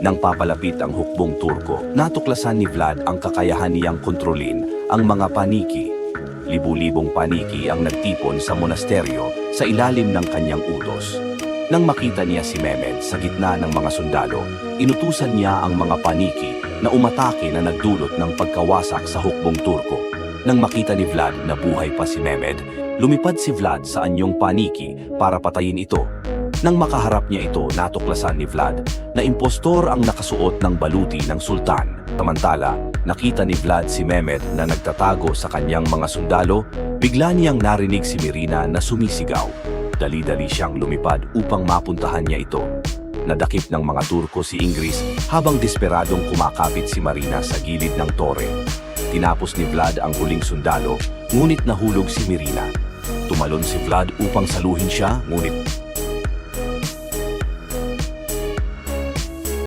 Nang papalapit ang hukbong Turko, natuklasan ni Vlad ang kakayahan niyang kontrolin ang mga paniki. Libu-libong paniki ang nagtipon sa monasteryo sa ilalim ng kanyang utos. Nang makita niya si Mehmed sa gitna ng mga sundalo, inutusan niya ang mga paniki na umatake na nagdulot ng pagkawasak sa hukbong Turko. Nang makita ni Vlad na buhay pa si Mehmed, lumipad si Vlad sa anyong paniki para patayin ito. Nang makaharap niya ito, natuklasan ni Vlad na impostor ang nakasuot ng baluti ng sultan. Samantala, nakita ni Vlad si Mehmed na nagtatago sa kanyang mga sundalo, bigla niyang narinig si Mirina na sumisigaw. Dali-dali siyang lumipad upang mapuntahan niya ito. Nadakip ng mga Turko si Ingris habang desperadong kumakapit si Marina sa gilid ng tore. Tinapos ni Vlad ang huling sundalo, ngunit nahulog si Mirina. Tumalon si Vlad upang saluhin siya, ngunit